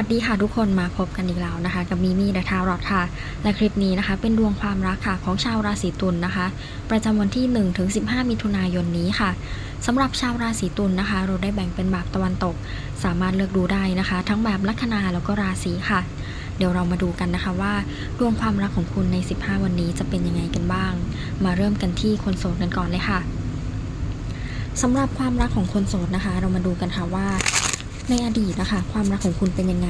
วัสดีค่ะทุกคนมาพบกันอีกแล้วนะคะ กับมิมี่และทารอดค่ะ และคลิปนี้นะคะ เป็นดวงความรักค่ะของชาวราศีตุลนะคะ ประจำวันที่1ถึง15มิถุนายนนี้ค่ะสำหรับชาวราศีตุลนะคะ เราได้แบ่งเป็นแบบตะวันตก สามารถเลือกดูได้นะคะ ทั้งแบบลัคนาแล้วก็ราศีค่ะ เดี๋ยวเรามาดูกันนะคะว่า ดวงความรักของคุณใน 15 วันนี้จะเป็นยังไงกันบ้าง มาเริ่มกันที่คนโสดกันก่อนเลยค่ะสำหรับความรักของคนโสดนะคะ เรามาดูกันค่ะว่า ในอดีตนะคะ ความรักของคุณเป็นยังไง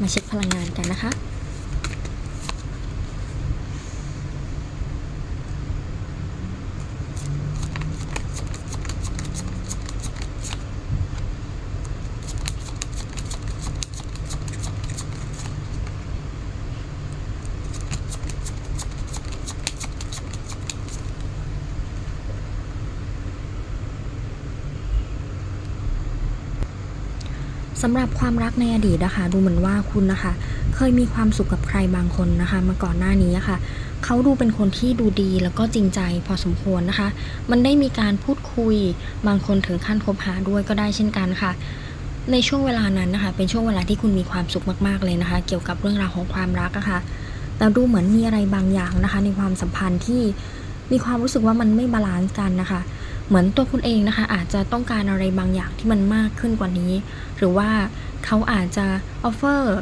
มาเช็คพลังงานกันนะคะำหรับความรักในอดีตนะคะ ดูเหมือนว่าคุณนะคะ เคยมีความสุขกับใครบางคนนะคะ มาก่อนหน้านี้ะค่ะเขาดูเป็นคนที่ดูดีแล้วก็จริงใจพอสมควรนะคะ มันได้มีการพูดคุย บางคนถึงขั้นคบหาด้วยก็ได้เช่นกันค่ะ ในช่วงเวลานั้นนะคะ เป็นช่วงเวลาที่คุณมีความสุขมากๆเลยนะคะ เกี่ยวกับเรื่องราวของความรักอะค่ะแต่ดูเหมือนมีอะไรบางอย่างนะคะ ในความสัมพันธ์ที่มีความรู้สึกว่ามันไม่บาลานซ์กันนะคะ เหมือนตัวคุณเองนะคะ อาจจะต้องการอะไรบางอย่างที่มันมากขึ้นกว่านี้ หรือว่าเขาอาจจะออฟเฟอร์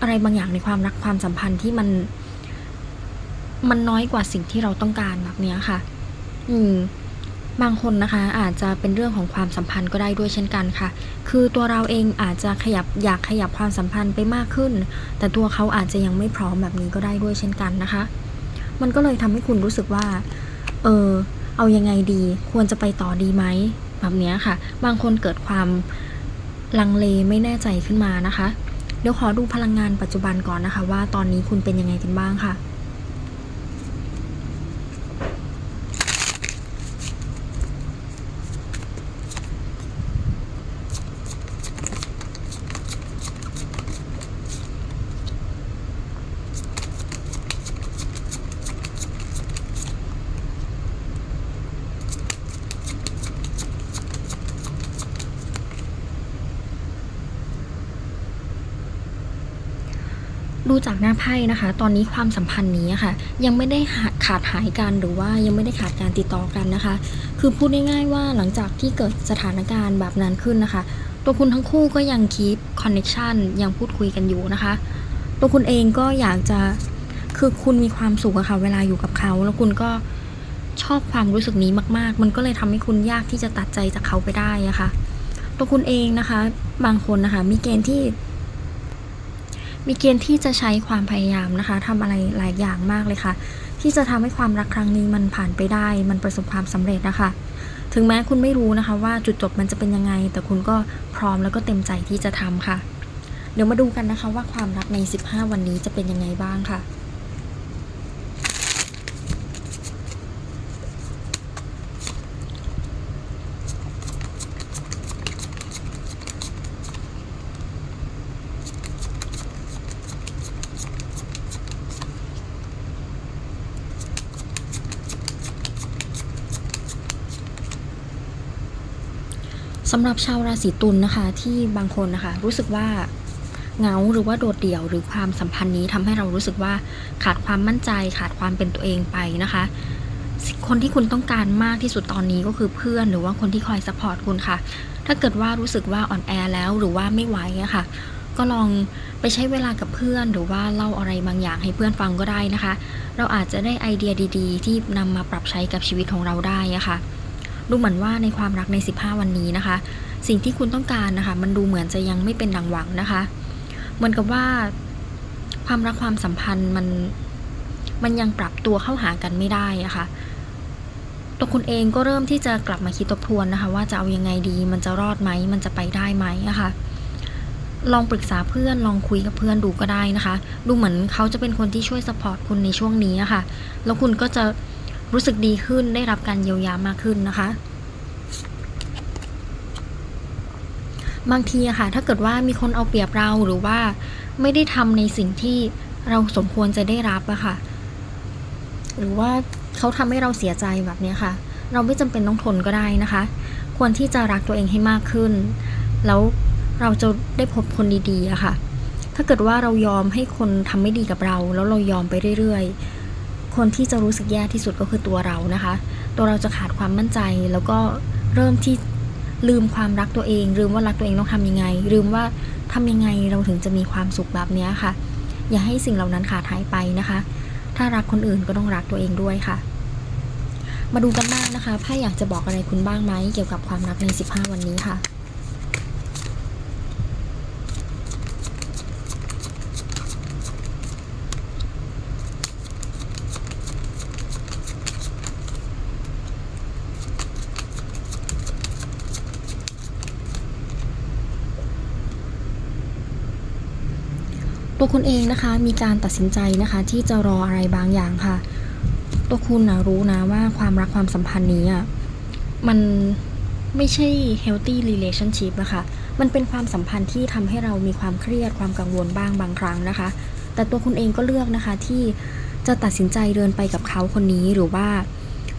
อะไรบางอย่างในความรักความสัมพันธ์ที่มัน มันน้อยกว่าสิ่งที่เราต้องการแบบนี้ค่ะ อืมบางคนนะคะอาจจะเป็นเรื่องของความสัมพันธ์ก็ได้ด้วยเช่นกันค่ะ คือตัวเราเองอาจจะขยับอยากขยับความสัมพันธ์ไปมากขึ้น แต่ตัวเขาอาจจะยังไม่พร้อมแบบนี้ก็ได้ด้วยเช่นกันนะคะ มันก็เลยทำให้คุณรู้สึกว่า เออ เอายังไงดี ควรจะไปต่อดีไหมแบบนี้ค่ะ บางคนเกิดความลังเลไม่แน่ใจขึ้นมานะคะ เดี๋ยวขอดูพลังงานปัจจุบันก่อนนะคะ ว่าตอนนี้คุณเป็นยังไงกันบ้างค่ะ ดูจากหน้าไพ่นะคะ ตอนนี้ความสัมพันธ์นี้ค่ะ ยังไม่ได้ขาดหายกันหรือว่ายังไม่ได้ขาดการติดต่อกันนะคะ คือพูดง่ายๆว่าหลังจากที่เกิดสถานการณ์แบบนั้นขึ้นนะคะ ตัวคุณทั้งคู่ก็ยังคีปคอนเน็ชันยังพูดคุยกันอยู่นะคะ ตัวคุณเองก็อยากจะคือคุณมีความสุขอะค่ะเวลาอยู่กับเขา แล้วคุณก็ชอบความรู้สึกนี้มาก ๆ มันก็เลยทำให้คุณยากที่จะตัดใจจากเขาไปได้อะค่ะตัวคุณเองนะคะ บางคนนะคะมีเกณฑ์ที่ มีเกณฑ์ที่จะใช้ความพยายามนะคะทำอะไรหลายอย่างมากเลยค่ะ ที่จะทำให้ความรักครั้งนี้มันผ่านไปได้ มันประสบความสำเร็จนะคะ ถึงแม้คุณไม่รู้นะคะ ว่าจุดจบมันจะเป็นยังไง แต่คุณก็พร้อมแล้วก็เต็มใจที่จะทำค่ะ เดี๋ยวมาดูกันนะคะว่าความรักใน 15 วันนี้จะเป็นยังไงบ้างค่ะ สำหรับชาวราศีตุลนะคะ ที่บางคนนะคะ รู้สึกว่าเงาหรือว่าโดดเดี่ยวหรือความสัมพันธ์นี้ทำให้เรารู้สึกว่าขาดความมั่นใจขาดความเป็นตัวเองไปนะคะ คนที่คุณต้องการมากที่สุดตอนนี้ก็คือเพื่อนหรือว่าคนที่คอยซัพพอร์ตคุณค่ะ ถ้าเกิดว่ารู้สึกว่าอ่อนแอแล้วหรือว่าไม่ไหวอะค่ะก็ลองไปใช้เวลากับเพื่อนหรือว่าเล่าอะไรบางอย่างให้เพื่อนฟังก็ได้นะคะ เราอาจจะได้ไอเดียดี ๆ ที่นำมาปรับใช้กับชีวิตของเราได้อะค่ะ ดูเหมือนว่าในความรักใน 15 วันนี้นะคะ สิ่งที่คุณต้องการนะคะ มันดูเหมือนจะยังไม่เป็นดังหวังนะคะ เหมือนกับว่า ความรักความสัมพันธ์มันมันยังปรับตัวเข้าหากันไม่ได้อะค่ะตัวคุณเองก็เริ่มที่จะกลับมาคิดทบทวนนะคะ ว่าจะเอายังไงดีมันจะรอดไหมมันจะไปได้ไหมอะค่ะลองปรึกษาเพื่อนลองคุยกับเพื่อนดูก็ได้นะคะ ดูเหมือนเขาจะเป็นคนที่ช่วยสปอร์ตคุณในช่วงนี้อะค่ะแล้วคุณก็จะ รู้สึกดีขึ้นได้รับการเยียวยามากขึ้นนะคะ บางทีอะค่ะ ถ้าเกิดว่ามีคนเอาเปรียบเราหรือว่าไม่ได้ทำในสิ่งที่เราสมควรจะได้รับอะค่ะ หรือว่าเขาทำให้เราเสียใจแบบนี้ค่ะ เราไม่จำเป็นต้องทนก็ได้นะคะ ควรที่จะรักตัวเองให้มากขึ้น แล้วเราจะได้พบคนดีๆอะค่ะ ถ้าเกิดว่าเรายอมให้คนทำไม่ดีกับเรา แล้วเรายอมไปเรื่อยๆ คนที่จะรู้สึกแย่ที่สุดก็คือตัวเรานะคะ ตัวเราจะขาดความมั่นใจแล้วก็เริ่มที่ลืมความรักตัวเอง ลืมว่ารักตัวเองต้องทำยังไง ลืมว่าทำยังไงเราถึงจะมีความสุขแบบนี้ค่ะ อย่าให้สิ่งเหล่านั้นขาดหายไปนะคะ ถ้ารักคนอื่นก็ต้องรักตัวเองด้วยค่ะ มาดูกันบ้างนะคะไพ่อยากจะบอกอะไรคุณบ้างไหมเกี่ยวกับความรักใน 15 วันนี้ค่ะ ตัวคุณเองนะคะ มีการตัดสินใจนะคะ ที่จะรออะไรบางอย่างค่ะ ตัวคุณนะรู้นะว่าความรักความสัมพันธ์นี้อะมันไม่ใช่ healthy relationship อะคะ มันเป็นความสัมพันธ์ที่ทำให้เรามีความเครียดความกังวลบ้างบางครั้งนะคะ แต่ตัวคุณเองก็เลือกนะคะที่จะตัดสินใจเดินไปกับเขาคนนี้หรือว่า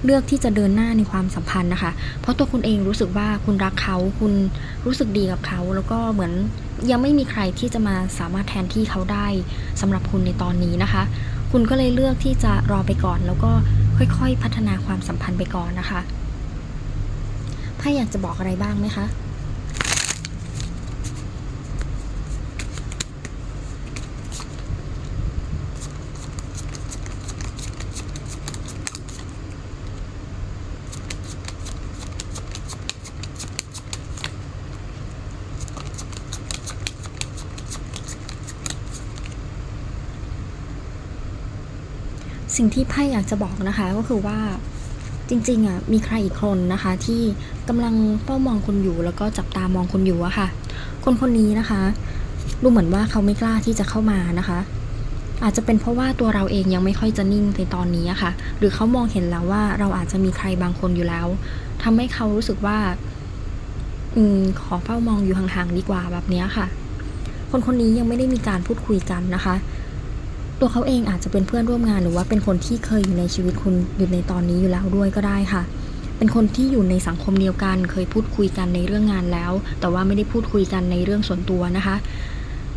เลือกที่จะเดินหน้าในความสัมพันธ์นะคะ เพราะตัวคุณเองรู้สึกว่าคุณรักเขา คุณรู้สึกดีกับเขา แล้วก็เหมือน ยังไม่มีใครที่จะมาสามารถแทนที่เขาได้สำหรับคุณในตอนนี้นะคะ คุณก็เลยเลือกที่จะรอไปก่อน แล้วก็ค่อยๆ พัฒนาความสัมพันธ์ไปก่อนนะคะไพ่อยากจะบอกอะไรบ้างไหมคะ สิ่งที่ไพ่อยากจะบอกนะคะ ก็คือว่าจริงๆอะมีใครอีกคนนะคะ ที่กำลังเฝ้ามองคุณอยู่แล้วก็จับตามองคุณอยู่อะค่ะ คนคนนี้นะคะ ดูเหมือนว่าเขาไม่กล้าที่จะเข้ามานะคะ อาจจะเป็นเพราะว่าตัวเราเองยังไม่ค่อยจะนิ่งในตอนนี้อะค่ะ หรือเขามองเห็นแล้วว่าเราอาจจะมีใครบางคนอยู่แล้วทำให้เขารู้สึกว่า อืมขอเฝ้ามองอยู่ห่างๆดีกว่าแบบนี้ค่ะ คนคนนี้ยังไม่ได้มีการพูดคุยกันนะคะ ตัวเขาเองอาจจะเป็นเพื่อนร่วมงานหรือว่าเป็นคนที่เคยอยู่ในชีวิตคุณอยู่ในตอนนี้อยู่แล้วด้วยก็ได้ค่ะ เป็นคนที่อยู่ในสังคมเดียวกัน เคยพูดคุยกันในเรื่องงานแล้ว แต่ว่าไม่ได้พูดคุยกันในเรื่องส่วนตัวนะคะ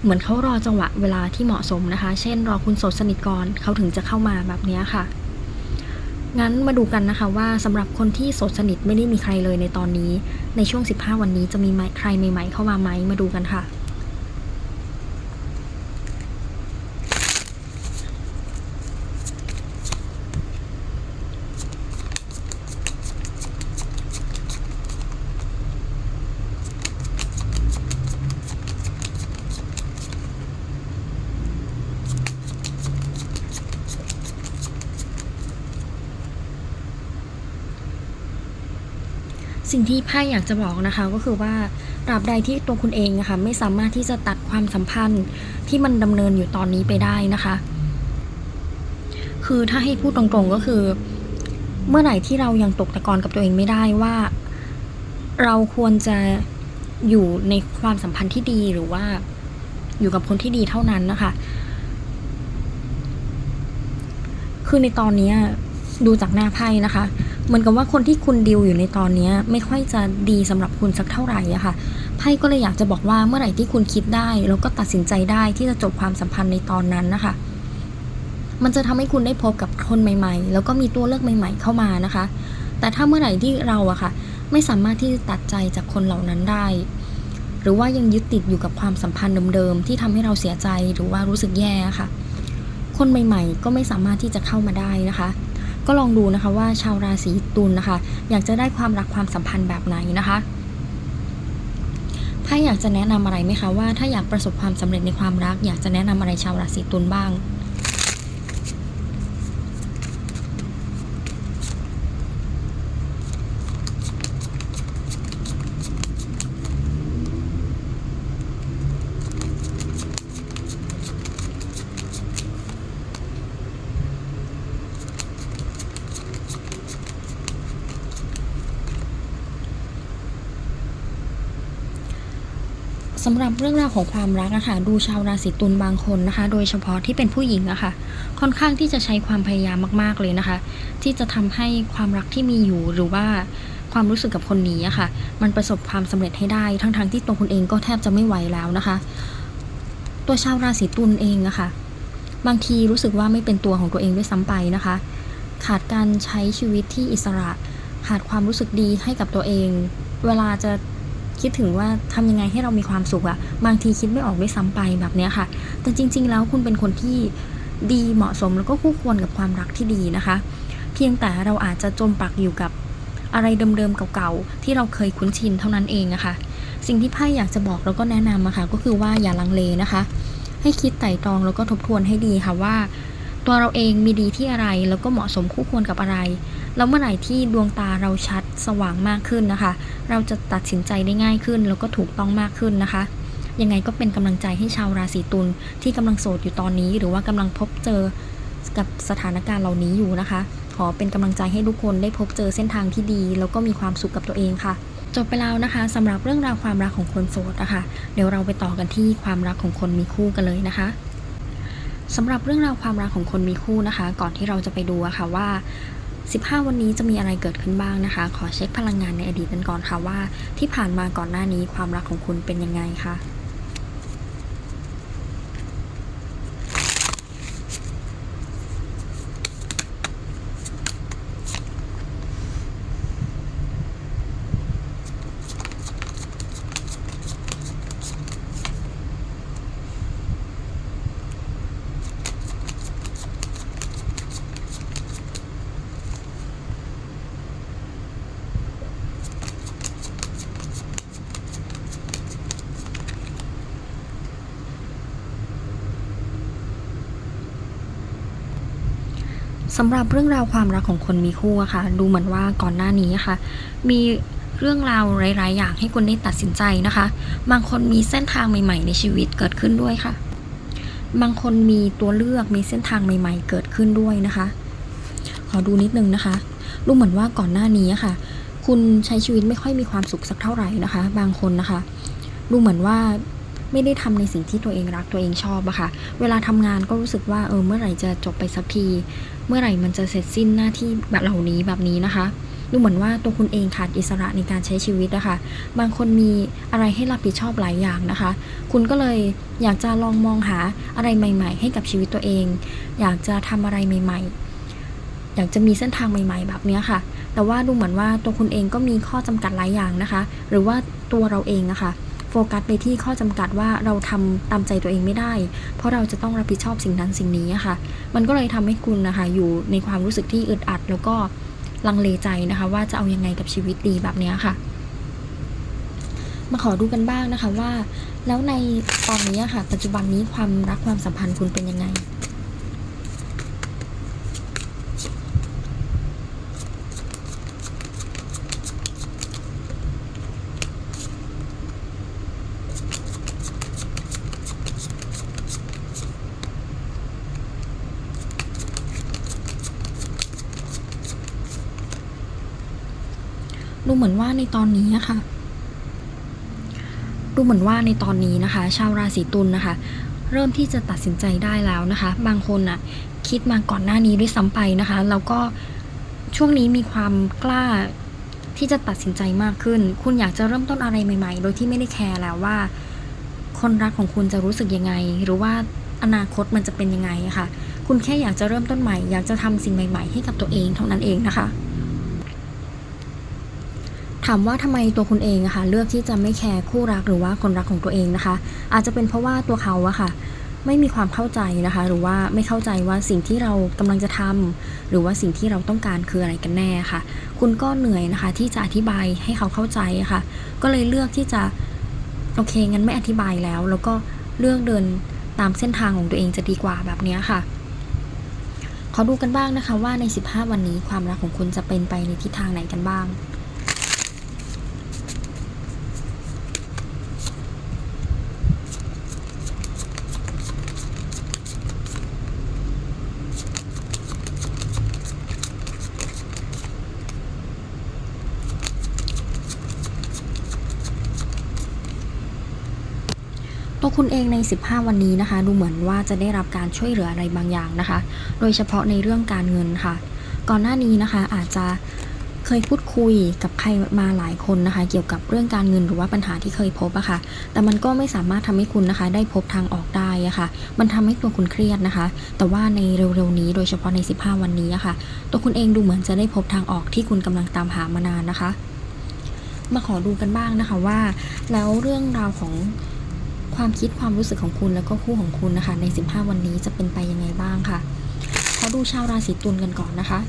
เหมือนเขารอจังหวะเวลาที่เหมาะสมนะคะ เช่น รอคุณโสดสนิทก่อนเขาถึงจะเข้ามาแบบนี้ค่ะงั้นมาดูกันนะคะว่าสำหรับคนที่โสดสนิทไม่ได้มีใครเลยในตอนนี้ ในช่วง 15 วันนี้จะมีใครใหม่ ๆ เข้ามาไหมมาดูกันค่ะ สิ่งที่ไพ่อยากจะบอกนะคะก็คือว่าตราบใดที่ตัวคุณเองนะคะไม่สามารถที่จะตัดความสัมพันธ์ที่มันดำเนินอยู่ตอนนี้ไปได้นะคะ คือถ้าให้พูดตรงๆก็คือ เมื่อไหร่ที่เรายังตกตะกอนกับตัวเองไม่ได้ว่า เราควรจะอยู่ในความสัมพันธ์ที่ดีหรือว่าอยู่กับคนที่ดีเท่านั้นนะคะ คือในตอนนี้ดูจากหน้าไพ่นะคะ เหมือนกับว่าคนที่คุณดิวอยู่ในตอนนี้ไม่ค่อยจะดีสำหรับคุณสักเท่าไหร่อะค่ะไพ่ก็เลยอยากจะบอกว่าเมื่อไหร่ที่คุณคิดได้แล้วก็ตัดสินใจได้ที่จะจบความสัมพันธ์ในตอนนั้นนะคะ มันจะทำให้คุณได้พบกับคนใหม่ ๆ แล้วก็มีตัวเลือกใหม่ ๆ เข้ามานะคะ แต่ถ้าเมื่อไหร่ที่เราอะค่ะ ไม่สามารถที่จะตัดใจจากคนเหล่านั้นได้ หรือว่ายังยึดติดอยู่กับความสัมพันธ์เดิมๆที่ทำให้เราเสียใจหรือว่ารู้สึกแย่ค่ะ คนใหม่ ๆ ก็ไม่สามารถที่จะเข้ามาได้นะคะ ก็ลองดูนะคะว่าชาวราศีตุลนะคะ อยากจะได้ความรักความสัมพันธ์แบบไหนนะคะไพ่อยากจะแนะนำอะไรไหมคะว่าถ้าอยากประสบความสำเร็จในความรัก อยากจะแนะนำอะไรชาวราศีตุลบ้าง สำหรับเรื่องราวของความรักอะคะดูชาวราศีตุลบางคนนะคะ โดยเฉพาะที่เป็นผู้หญิงอะคะค่อนข้างที่จะใช้ความพยายามมาก ๆเลยนะคะ ที่จะทำให้ความรักที่มีอยู่หรือว่าความรู้สึกกับคนนี้อะค่ะ มันประสบความสำเร็จให้ได้ทั้งๆที่ตัวคุณเองก็แทบจะไม่ไหวแล้วนะคะ ตัวชาวราศีตุลเองอะค่ะ บางทีรู้สึกว่าไม่เป็นตัวของตัวเองด้วยซ้ำไปนะคะ ขาดการใช้ชีวิตที่อิสระ ขาดความรู้สึกดีให้กับตัวเอง เวลาจะ คิดถึงว่าทำยังไงให้เรามีความสุขอะบางทีคิดไม่ออกด้วยซ้ำไปแบบเนี้ยค่ะ แต่จริง ๆ แล้วคุณเป็นคนที่ดีเหมาะสมแล้วก็คู่ควรกับความรักที่ดีนะคะ เพียงแต่เราอาจจะจมปักอยู่กับอะไรเดิมๆเก่าๆที่เราเคยคุ้นชินเท่านั้นเองอะคะสิ่งที่ไพ่อยากจะบอกแล้วก็แนะนำอะค่ะก็คือว่าอย่าลังเลนะคะ ให้คิดไตร่ตรองแล้วก็ทบทวนให้ดีค่ะว่า ตัวเราเองมีดีที่อะไรแล้วก็เหมาะสมคู่ควรกับอะไร แล้วเมื่อไหร่ที่ดวงตาเราชัดสว่างมากขึ้นนะคะ เราจะตัดสินใจได้ง่ายขึ้น แล้วก็ถูกต้องมากขึ้นนะคะ ยังไงก็เป็นกำลังใจให้ชาวราศีตุลที่กำลังโสดอยู่ตอนนี้ หรือว่ากำลังพบเจอกับสถานการณ์เหล่านี้อยู่นะคะ ขอเป็นกำลังใจให้ทุกคนได้พบเจอเส้นทางที่ดี แล้วก็มีความสุขกับตัวเองค่ะจบไปแล้วนะคะสำหรับเรื่องราวความรักของคนโสดนะคะ เดี๋ยวเราไปต่อกันที่ความรักของคนมีคู่กันเลยนะคะสำหรับเรื่องราวความรักของคนมีคู่นะคะ ก่อนที่เราจะไปดูอะค่ะว่า 15 วันนี้จะมีอะไรเกิดขึ้นบ้างนะคะ ขอเช็คพลังงานในอดีตกันก่อนค่ะว่า ที่ผ่านมาก่อนหน้านี้ความรักของคุณเป็นยังไงคะ สำหรับเรื่องราวความรักของคนมีคู่อะค่ะ ดูเหมือนว่าก่อนหน้านี้อะค่ะ มีเรื่องราวหลาย ๆ อย่างให้คุณได้ตัดสินใจนะคะ บางคนมีเส้นทางใหม่ ๆ ในชีวิตเกิดขึ้นด้วยค่ะ บางคนมีตัวเลือกมีเส้นทางใหม่ ๆ เกิดขึ้นด้วยนะคะ ขอดูนิดนึงนะคะ ดูเหมือนว่าก่อนหน้านี้ค่ะ คุณใช้ชีวิตไม่ค่อยมีความสุขสักเท่าไหร่นะคะ บางคนนะคะ ดูเหมือนว่า ไม่ได้ทำในสิ่งที่ตัวเองรักตัวเองชอบอะค่ะ เวลาทำงานก็รู้สึกว่าเออเมื่อไหร่จะจบไปสักที เมื่อไหร่มันจะเสร็จสิ้นหน้าที่แบบเหล่านี้แบบนี้นะคะดูเหมือนว่าตัวคุณเองขาดอิสระในการใช้ชีวิตนะคะ บางคนมีอะไรให้รับผิดชอบหลายอย่างนะคะ คุณก็เลยอยากจะลองมองหาอะไรใหม่ ๆ ให้กับชีวิตตัวเอง อยากจะทำอะไรใหม่ ๆ อยากจะมีเส้นทางใหม่ ๆ แบบเนี้ยค่ะ แต่ว่าดูเหมือนว่าตัวคุณเองก็มีข้อจำกัดหลายอย่างนะคะ หรือว่าตัวเราเองอะคะ กัสไปที่ข้อจำกัดว่าเราทำตามใจตัวเองไม่ได้ เพราะเราจะต้องรับผิดชอบสิ่งนั้นสิ่งนี้ค่ะ มันก็เลยทำให้คุณนะคะ อยู่ในความรู้สึกที่อึดอัด แล้วก็ลังเลใจนะคะ ว่าจะเอายังไงกับชีวิตดีแบบนี้ค่ะ มาขอดูกันบ้างนะคะว่า แล้วในตอนนี้ค่ะ ปัจจุบันนี้ความรักความสัมพันธ์คุณเป็นยังไง ดูเหมือนว่าในตอนนี้อะค่ะดูเหมือนว่าในตอนนี้นะคะ ชาวราศีตุลนะคะ เริ่มที่จะตัดสินใจได้แล้วนะคะ บางคนน่ะคิดมาก่อนหน้านี้ด้วยซ้ำไปนะคะ แล้วก็ช่วงนี้มีความกล้าที่จะตัดสินใจมากขึ้น คุณอยากจะเริ่มต้นอะไรใหม่ ๆ โดยที่ไม่ได้แคร์แล้วว่า คนรักของคุณจะรู้สึกยังไง หรือว่าอนาคตมันจะเป็นยังไงะค่ะ คุณแค่อยากจะเริ่มต้นใหม่ อยากจะทำสิ่งใหม่ ๆ ให้กับตัวเองเท่านั้นเองนะคะ ถามว่าทำไมตัวคุณเองอะคะเลือกที่จะไม่แคร์คู่รักหรือว่าคนรักของตัวเองนะคะ อาจจะเป็นเพราะว่าตัวเขาอะค่ะ ไม่มีความเข้าใจนะคะ หรือว่าไม่เข้าใจว่าสิ่งที่เรากำลังจะทำหรือว่าสิ่งที่เราต้องการคืออะไรกันแน่ค่ะ คุณก็เหนื่อยนะคะ ที่จะอธิบายให้เขาเข้าใจะค่ะ ก็เลยเลือกที่จะโอเคงั้นไม่อธิบายแล้ว แล้วก็เลือกเดินตามเส้นทางของตัวเองจะดีกว่าแบบนี้ค่ะขอดูกันบ้างนะคะว่าใน 15 วันนี้ความรักของคุณจะเป็นไปในทิศทางไหนกันบ้าง ตัวคุณเองใน 15 วันนี้นะคะ ดูเหมือนว่าจะได้รับการช่วยเหลืออะไรบางอย่างนะคะ โดยเฉพาะในเรื่องการเงินค่ะ ก่อนหน้านี้นะคะอาจจะเคยพูดคุยกับใครมาหลายคนนะคะ เกี่ยวกับเรื่องการเงินหรือว่าปัญหาที่เคยพบอะค่ะ แต่มันก็ไม่สามารถทำให้คุณนะคะ ได้พบทางออกได้อะค่ะ มันทำให้ตัวคุณเครียดนะคะ แต่ว่าในเร็วๆนี้โดยเฉพาะใน 15 วันนี้อะค่ะ ตัวคุณเองดูเหมือนจะได้พบทางออกที่คุณกำลังตามหามานานนะคะ มาขอดูกันบ้างนะคะว่า แล้วเรื่องราวของ ความคิดความรู้สึกของคุณแล้วก็คู่ของคุณนะคะ ใน 15 วันนี้จะเป็นไปยังไงบ้างค่ะขอดูชาวราศีตุลกันก่อนนะคะ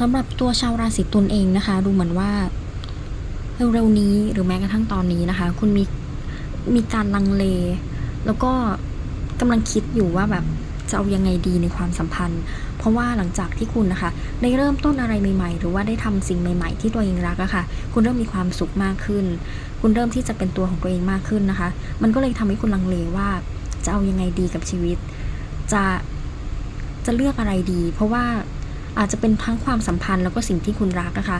สำหรับตัวชาวราศีตุลเองนะคะ ดูเหมือนว่า เร็วๆนี้หรือแม้กระทั่งตอนนี้นะคะ คุณมีมีการลังเล แล้วก็กำลังคิดอยู่ว่าแบบจะเอายังไงดีในความสัมพันธ์ เพราะว่าหลังจากที่คุณนะคะ ได้เริ่มต้นอะไรใหม่ๆ หรือว่าได้ทำสิ่งใหม่ๆ ที่ตัวเองรักอะค่ะ คุณเริ่มมีความสุขมากขึ้น คุณเริ่มที่จะเป็นตัวของตัวเองมากขึ้นนะคะ มันก็เลยทำให้คุณลังเลว่า จะเอายังไงดีกับชีวิต จะจะเลือกอะไรดี เพราะว่าอาจจะเป็นทั้งความสัมพันธ์แล้วก็สิ่งที่คุณรักนะคะ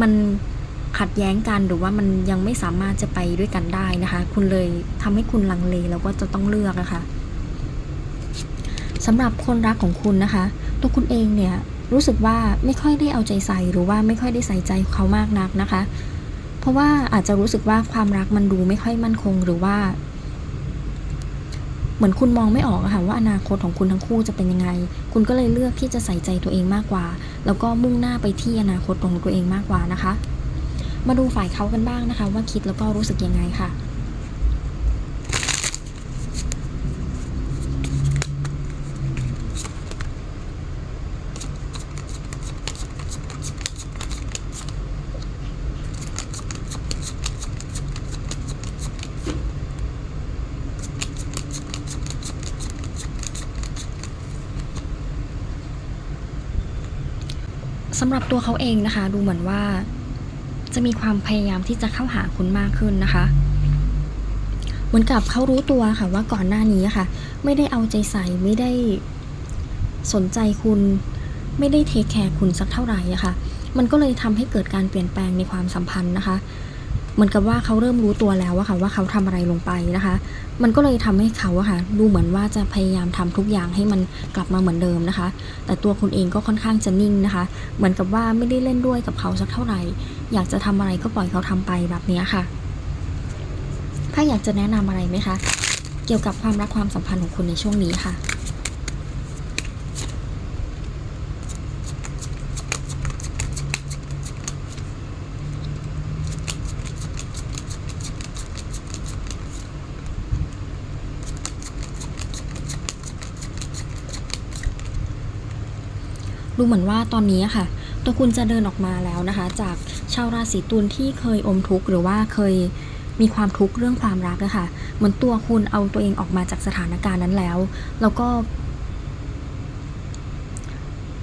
มัน ขัดแย้งกันหรือว่ามันยังไม่สามารถจะไปด้วยกันได้นะคะ คุณเลยทำให้คุณลังเลแล้วก็จะต้องเลือกนะคะสำหรับคนรักของคุณนะคะ ตัวคุณเองเนี่ยรู้สึกว่าไม่ค่อยได้เอาใจใส่หรือว่าไม่ค่อยได้ใส่ใจเขามากนักนะคะ เพราะว่าอาจจะรู้สึกว่าความรักมันดูไม่ค่อยมั่นคงหรือว่า เหมือนคุณมองไม่ออกอะค่ะว่าอนาคตของคุณทั้งคู่จะเป็นยังไง คุณก็เลยเลือกที่จะใส่ใจตัวเองมากกว่า แล้วก็มุ่งหน้าไปที่อนาคตของตัวเองมากกว่านะคะ มาดูฝ่ายเขากันบ้างนะคะ ว่าคิดแล้วก็รู้สึกยังไงค่ะสำหรับตัวเขาเองนะคะ ดูเหมือนว่า จะมีความพยายามที่จะเข้าหาคุณมากขึ้นนะคะ เหมือนกับเขารู้ตัวค่ะว่าก่อนหน้านี้ค่ะ ไม่ได้เอาใจใส่ไม่ได้สนใจคุณไม่ได้เทคแคร์คุณสักเท่าไหร่อะค่ะ มันก็เลยทำให้เกิดการเปลี่ยนแปลงในความสัมพันธ์นะคะ เหมือนกับว่าเขาเริ่มรู้ตัวแล้วอะค่ะว่าเขาทำอะไรลงไปนะคะ มันก็เลยทำให้เขาอะค่ะ ดูเหมือนว่าจะพยายามทำทุกอย่างให้มันกลับมาเหมือนเดิมนะคะ แต่ตัวคุณเองก็ค่อนข้างจะนิ่งนะคะ เหมือนกับว่าไม่ได้เล่นด้วยกับเขาสักเท่าไหร่ อยากจะทำอะไรก็ปล่อยเขาทำไปแบบนี้ค่ะถ้าอยากจะแนะนำอะไรไหมคะ เกี่ยวกับความรักความสัมพันธ์ของคุณในช่วงนี้ค่ะ ดูเหมือนว่าตอนนี้ค่ะ ตัวคุณจะเดินออกมาแล้วนะคะ จาก ชาวราศีตุลที่เคยอมทุกข์หรือว่าเคยมีความทุกข์เรื่องความรักอะค่ะเหมือนตัวคุณเอาตัวเองออกมาจากสถานการณ์นั้นแล้ว แล้วก็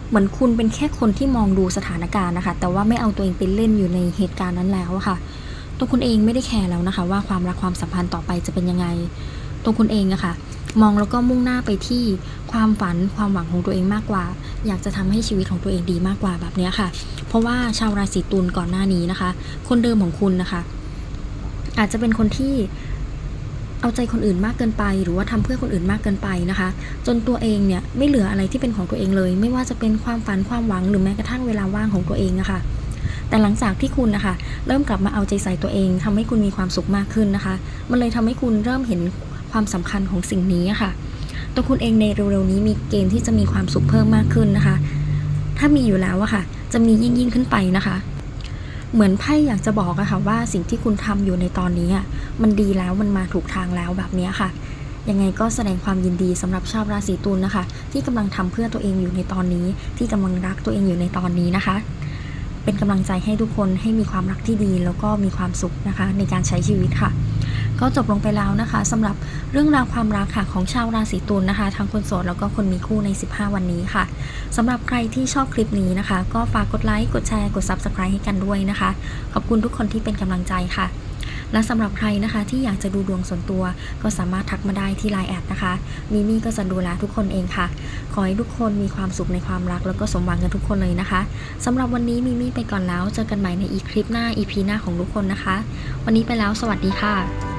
เหมือนคุณเป็นแค่คนที่มองดูสถานการณ์นะคะ แต่ว่าไม่เอาตัวเองไปเล่นอยู่ในเหตุการณ์นั้นแล้วะค่ะ ตัวคุณเองไม่ได้แคร์แล้วนะคะ ว่าความรักความสัมพันธ์ต่อไปจะเป็นยังไง ตัวคุณเองอะค่ะ มองแล้วก็มุ่งหน้าไปที่ความฝันความหวังของตัวเองมากกว่า อยากจะทำให้ชีวิตของตัวเองดีมากกว่าแบบเนี้ยค่ะ เพราะว่าชาวราศีตุลก่อนหน้านี้นะคะ คนเดิมของคุณนะคะ อาจจะเป็นคนที่เอาใจคนอื่นมากเกินไป หรือว่าทำเพื่อคนอื่นมากเกินไปนะคะ จนตัวเองเนี่ยไม่เหลืออะไรที่เป็นของตัวเองเลย ไม่ว่าจะเป็นความฝันความหวังหรือแม้กระทั่งเวลาว่างของตัวเองอะคะ แต่หลังจากที่คุณนะคะ เริ่มกลับมาเอาใจใส่ตัวเองทำให้คุณมีความสุขมากขึ้นนะคะ มันเลยทำให้คุณเริ่มเห็นความสำคัญของสิ่งนี้ะค่ะ ตัวคุณเองในเร็วๆนี้มีเกณฑ์ที่จะมีความสุขเพิ่มมากขึ้นนะคะ ถ้ามีอยู่แล้วอะค่ะ จะมียิ่งยิ่งขึ้นไปนะคะ เหมือนไพ่อยากจะบอกอะค่ะว่าสิ่งที่คุณทำอยู่ในตอนนี้อะมันดีแล้วมันมาถูกทางแล้วแบบนี้ค่ะยังไงก็แสดงความยินดีสำหรับชาวราศีตุลนะคะ ที่กำลังทำเพื่อตัวเองอยู่ในตอนนี้ ที่กำลังรักตัวเองอยู่ในตอนนี้นะคะ เป็นกำลังใจให้ทุกคนให้มีความรักที่ดี แล้วก็มีความสุขนะคะในการใช้ชีวิตค่ะ ก็จบลงไปแล้วนะคะสำหรับเรื่องราวความรักค่ะของชาวราศีตุลนะคะทั้งคนโสดแล้วก็คนมีคู่ใน 15 วันนี้ค่ะสำหรับใครที่ชอบคลิปนี้นะคะ ก็ฝากกดไลค์กดแชร์กด Subscribe ให้กันด้วยนะคะ ขอบคุณทุกคนที่เป็นกำลังใจค่ะ และสำหรับใครนะคะที่อยากจะดูดวงส่วนตัว ก็สามารถทักมาได้ที่ไลน์แอดนะคะมิมี่ก็จะดูแลทุกคนเองค่ะ ขอให้ทุกคนมีความสุขในความรัก แล้วก็สมหวังกันทุกคนเลยนะคะสำหรับวันนี้มิมี่ไปก่อนแล้วเจอกันใหม่ในอีคลิปหน้าอีพีหน้าของทุกคนนะคะ วันนี้ไปแล้วสวัสดีค่ะ